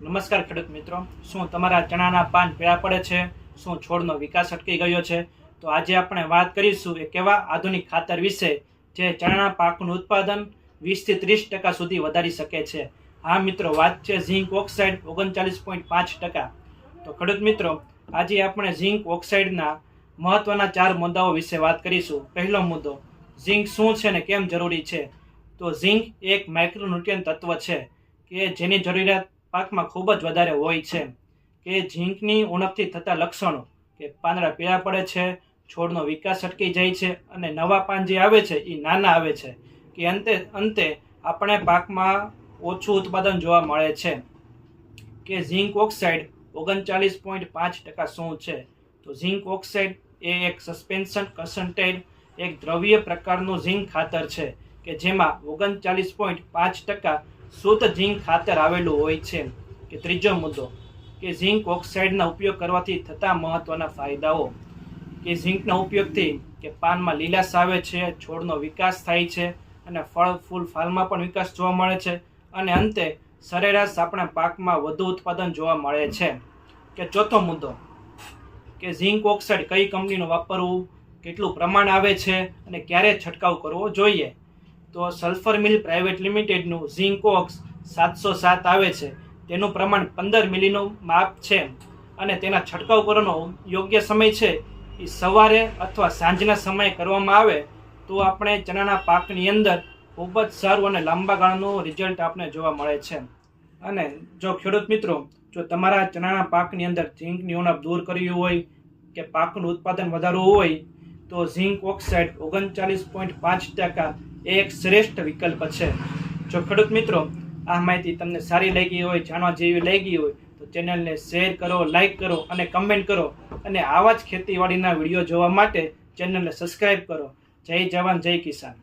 નમસ્કાર ખેડૂત મિત્રો. શું તમારા ચણાના પાન પીળા પડે છે? શું છોડનો વિકાસ અટકી ગયો છે? તો આજે આપણે વાત કરીશું એક એવા આધુનિક ખાતર વિશે જે ચણાના પાકનું ઉત્પાદન વીસથી ત્રીસ ટકા સુધી વધારી શકે છે. હા મિત્રો, વાત છે ઝીંક ઓક્સાઇડ ઓગણચાલીસ પોઈન્ટ પાંચ ટકા. તો ખેડૂત મિત્રો, આજે આપણે ઝીંક ઓક્સાઇડના મહત્વના ચાર મુદ્દાઓ વિશે વાત કરીશું. પહેલો મુદ્દો, ઝીંક શું છે ને કેમ જરૂરી છે? તો ઝીંક એક માઇક્રોન્યુટ્રિયન તત્વ છે કે જેની જરૂરિયાત પાકમાં ખૂબ જ વધારે હોય છે. કે ઝીંકની ઉણપથી થતા લક્ષણો, કે પાંદડા પીળા પડે છે, છોડનો વિકાસ અટકી જાય છે અને નવા પાન જે આવે છે એ નાના આવે છે, કે અંતે અંતે આપણે પાકમાં ઓછું ઉત્પાદન જોવા મળે છે. કે ઝીંક ઓક્સાઇડ ઓગણચાલીસ પોઈન્ટ પાંચ ટકા શું છે? તો ઝીંક ઓક્સાઇડ એ એક સસ્પેન્શન કન્સન્ટ્રેટ એક દ્રવ્ય પ્રકારનું ઝીંક ખાતર છે, કે જેમાં ઓગણચાલીસ પોઈન્ટ પાંચ ટકા શુદ્ધ ઝીંક ખાતર આવેલું હોય છે, કે ત્રીજો મુદ્દો, કે ઝીંક ઓક્સાઇડના ઉપયોગ કરવાથી થતા મહત્વના ફાયદાઓ. કે ઝીંકના ઉપયોગથી, કે પાનમાં લીલાશ આવે છે, છોડનો વિકાસ થાય છે, અને ફળ, ફૂલ ફાલમાં પણ વિકાસ જોવા મળે છે, અને અંતે સરેરાશ આપણા પાકમાં વધુ ઉત્પાદન જોવા મળે છે. કે ચોથો મુદ્દો, કે ઝીંક ઓક્સાઇડ કઈ કંપનીનું વાપરવું, કેટલું પ્રમાણ આવે છે, અને ક્યારે છંટકાવ કરવો જોઈએ? તો સલ્ફર મિલ પ્રાઇવેટ લિમિટેડનું ઝિંકોક્સ સાતસો સાત આવે છે. તેનું પ્રમાણ પંદર મિલીનું માપ છે. અને તેના છંટકાવ કરવાનો યોગ્ય સમય છે. એ સવારે અથવા સાંજના સમયે કરવામાં આવે તો આપણે ચણાના પાકની અંદર ખૂબ જ સારું અને લાંબા ગાળાનું રિઝલ્ટ આપણે જોવા મળે છે. અને જો ખેડૂત મિત્રો, જો તમારા ચણાના પાકની અંદર ઝીંકની ઉણપ દૂર કરવી હોય કે પાકનું ઉત્પાદન વધારવું હોય તો ઝીંક ઓક્સાઇડ ઓગણચાલીસ પોઈન્ટ પાંચ ટકા એ એક શ્રેષ્ઠ વિકલ્પ છે. જો ખેડૂત મિત્રો, આ માહિતી તમને સારી લાગી હોય, જાણવા જેવી લાગી હોય, તો ચેનલને શેર કરો, લાઈક કરો અને કમેન્ટ કરો. અને આવા જ ખેતીવાડીના વીડિયો જોવા માટે ચેનલને સબસ્ક્રાઈબ કરો. જય જવાન, જય કિસાન.